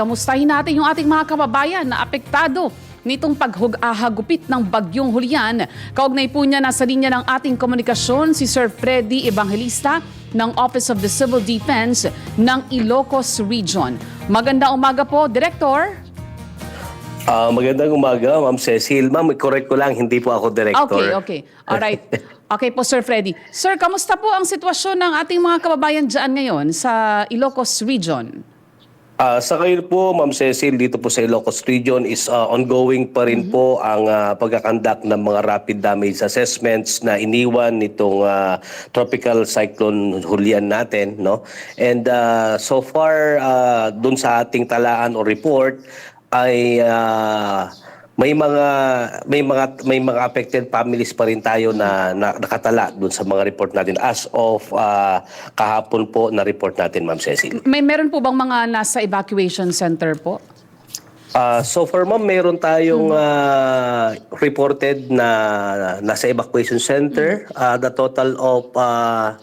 kamustahin natin yung ating mga kababayan na apektado nitong paghagupit ng bagyong Julian. Kaugnay po niya nasa linya ng ating komunikasyon si Sir Freddy Evangelista ng Office of the Civil Defense ng Ilocos Region. Maganda umaga po, Director. Ah, magandang umaga, Ma'am Cecil. Ma'am, correct ko lang, hindi po ako director. Okay, okay. Alright. Okay po, Sir Freddy. Sir, kamusta po ang sitwasyon ng ating mga kababayan dyan ngayon sa Ilocos Region? Ah, sa ngayon po, Ma'am Cecil, dito po sa Ilocos Region is ah, ongoing pa rin po ang uh, pagkakandak ng mga rapid damage assessments na iniwan nitong ah, tropical cyclone Julian natin, no? And ah, so far uh, dun sa ating talaan o report ay ah, may mga may mga may mga affected families pa rin tayo na, na nakatala dun sa mga report natin as of ah, kahapon po na report natin Ma'am Cecil. May meron po bang mga nasa evacuation center po? Ah, so far ma'am, meron tayong ah, reported na nasa evacuation center. Ah, the total of ah,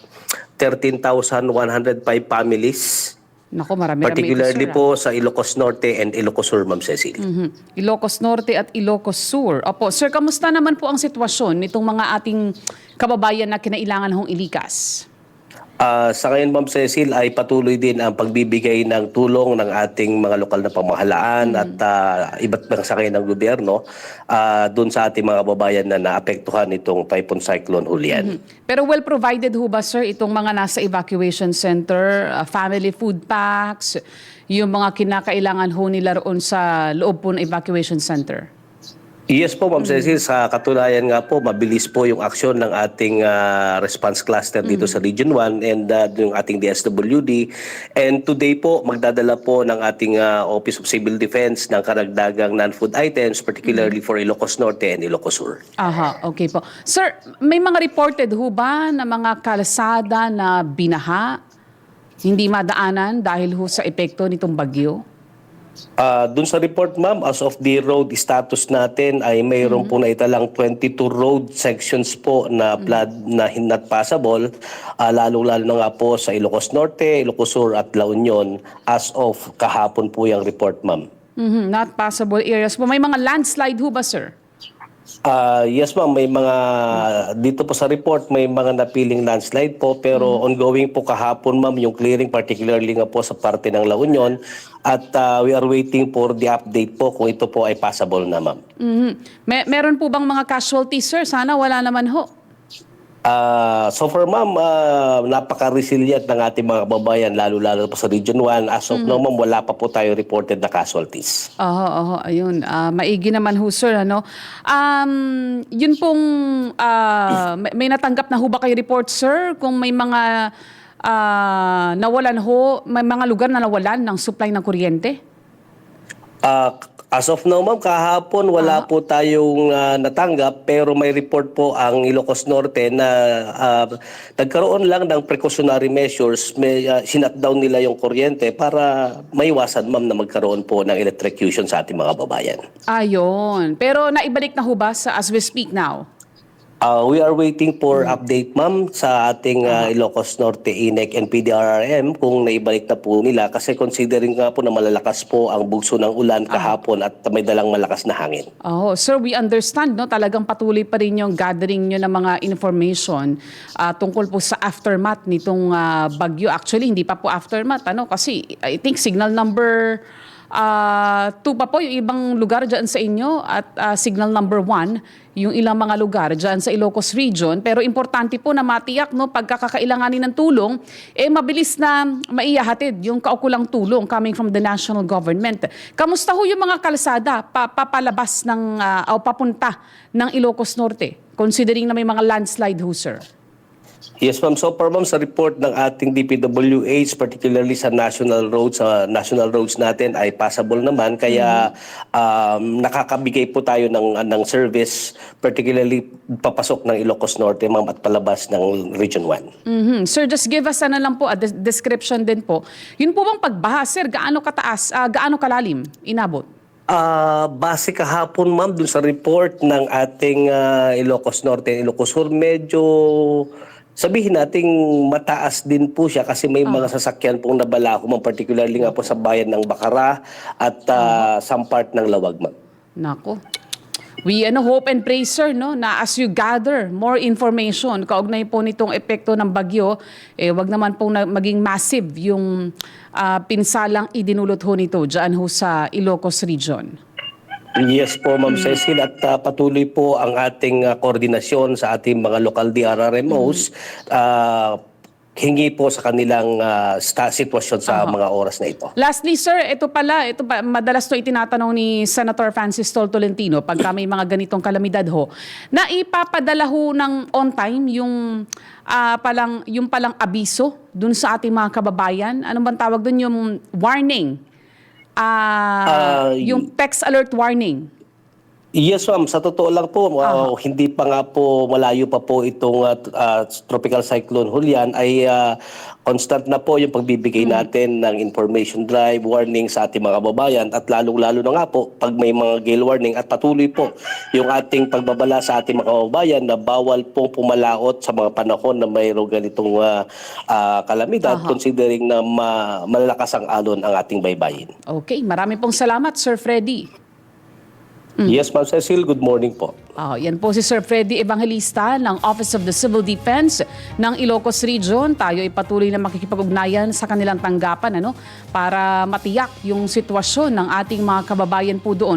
13,105 families. Nako, marami-rami Particularly po sa Ilocos Norte and Ilocos Sur, Ma'am Cecil. ah. Mhm. Ilocos Norte at Ilocos Sur. Opo, sir, kamusta naman po ang sitwasyon nitong mga ating kababayan na kinailangan hong ilikas? Ah, sa ngayon, Ma'am Cecil, ay patuloy din ang pagbibigay ng tulong ng ating mga lokal na pamahalaan at ah, iba't ibang sakay ng gobyerno ah, doon sa ating mga kababayan na naapektuhan itong Typhoon Cyclone Julian. Pero well provided ho ba, sir, itong mga nasa evacuation center, uh, family food packs, yung mga kinakailangan ho nila roon sa loob po ng evacuation center? Yes po, Ma'am Cecil. Sa katunayan nga po, mabilis po yung aksyon ng ating ah, response cluster dito sa Region 1 and ah, yung ating DSWD. And today po, magdadala po ng ating ah, Office of Civil Defense ng karagdagang non-food items, particularly for Ilocos Norte and Ilocos Sur. Aha, okay po. Sir, may mga reported ho ba na mga kalsada na binaha, hindi madaanan dahil ho sa epekto nitong bagyo? Ah, dun sa report, ma'am, as of the road status natin ay mayroon po na italang 22 road sections po na flood na hin- not passable, ah, lalong-lalo na nga po sa Ilocos Norte, Ilocos Sur at La Union as of kahapon po yung report, ma'am. Mhm, not passable areas po. May mga landslide ho ba, sir? Ah, yes ma'am, may mga dito po sa report may mga napiling landslide po pero ongoing po kahapon ma'am yung clearing particularly nga po sa parte ng La Union at ah, we are waiting for the update po kung ito po ay passable na ma'am. Mhm. May, meron po bang mga casualties, sir? Sana wala naman ho. Ah, so far ma'am, ah, napaka-resilient ng ating mga kababayan lalo-lalo po sa Region 1. As of now ma'am, wala pa po tayo reported na casualties. Oo, oo, ayun. Ah, maigi naman ho, sir. Ano? Um, yun pong, ah, may, may natanggap na ho ba kayo report, sir? Kung may mga ah, nawalan ho, may mga lugar na nawalan ng supply ng kuryente? Ah, as of now, ma'am, kahapon wala po tayong ah, natanggap pero may report po ang Ilocos Norte na ah, nagkaroon lang ng precautionary measures, may uh, sinatdown nila yung kuryente para maiwasan, ma'am, na magkaroon po ng electrocution sa ating mga babayan. Ayon. Pero naibalik na ho ba sa as we speak now? Ah, we are waiting for update, ma'am, sa ating ah, Ilocos Norte, INEC, and PDRRM kung naibalik na po nila kasi considering nga po na malalakas po ang bugso ng ulan kahapon at may dalang malakas na hangin. Oh, sir, we understand, no? Talagang patuloy pa rin yung gathering nyo ng mga information ah, tungkol po sa aftermath nitong ah, bagyo. Actually, hindi pa po aftermath, ano? Kasi I think signal number ah, two pa po yung ibang lugar dyan sa inyo at ah, signal number one yung ilang mga lugar dyan sa Ilocos Region. Pero importante po na matiyak, no, pagkakailanganin ng tulong, eh mabilis na maiyahatid yung kaukulang tulong coming from the national government. Kamusta ho yung mga kalsada pa, papalabas ng, ah, o papunta ng Ilocos Norte? Considering na may mga landslide ho, sir. Yes, ma'am. So far, ma'am, sa report ng ating DPWH, particularly sa national roads, sa national roads natin ay passable naman. Kaya um, nakakabigay po tayo ng, ng service, particularly papasok ng Ilocos Norte, ma'am, at palabas ng Region 1. Mhm. Sir, just give us ano lang po, a des- description din po. Yun po bang pagbaha, sir, gaano kataas, ah, gaano kalalim inabot? Ah, base kahapon, ma'am, dun sa report ng ating ah, Ilocos Norte Ilocos Sur, medyo sabihin nating mataas din po siya kasi may mga sasakyan pong nabala ma'am, particularly nga po sa bayan ng Bacara at ah, some part ng Lawag, ma'am. Nako. We ano, hope and pray, sir, no, na as you gather more information, kaugnay po nitong epekto ng bagyo, eh, wag naman pong na- maging massive yung ah, pinsalang idinulot ho nito dyan ho sa Ilocos Region. Yes po, Ma'am Cecil. At ah, patuloy po ang ating ah, koordinasyon sa ating mga local DRRMOs. ah, hingi po sa kanilang ah, sta- sitwasyon sa mga oras na ito. Lastly, sir, ito pala, ito pa, madalas to itinatanong ni Senator Francis Tol Tolentino pagka may mga ganitong kalamidad ho, na ipapadala ho ng on time yung ah, palang yung palang abiso dun sa ating mga kababayan. Ano bang tawag dun yung warning? Ah, Ah, yung PEX alert warning. Yes, ma'am. Sa totoo lang po, uh, hindi pa nga po malayo pa po itong uh, uh, tropical cyclone Julian ay uh, constant na po yung pagbibigay natin ng information drive, warning sa ating mga kababayan at lalong-lalo na nga po pag may mga gale warning at patuloy po yung ating pagbabala sa ating mga kababayan na bawal pong pumalaot sa mga panahon na mayroong ganitong uh, uh, kalamidad considering na ma- malalakas ang alon ang ating baybayin. Okay, marami pong salamat, Sir Freddy. Yes, ma'am Cecil. Good morning po. Ah, yan po si Sir Freddy Evangelista ng Office of the Civil Defense ng Ilocos Region. Tayo ay patuloy na makikipag-ugnayan sa kanilang tanggapan ano, para matiyak yung sitwasyon ng ating mga kababayan po doon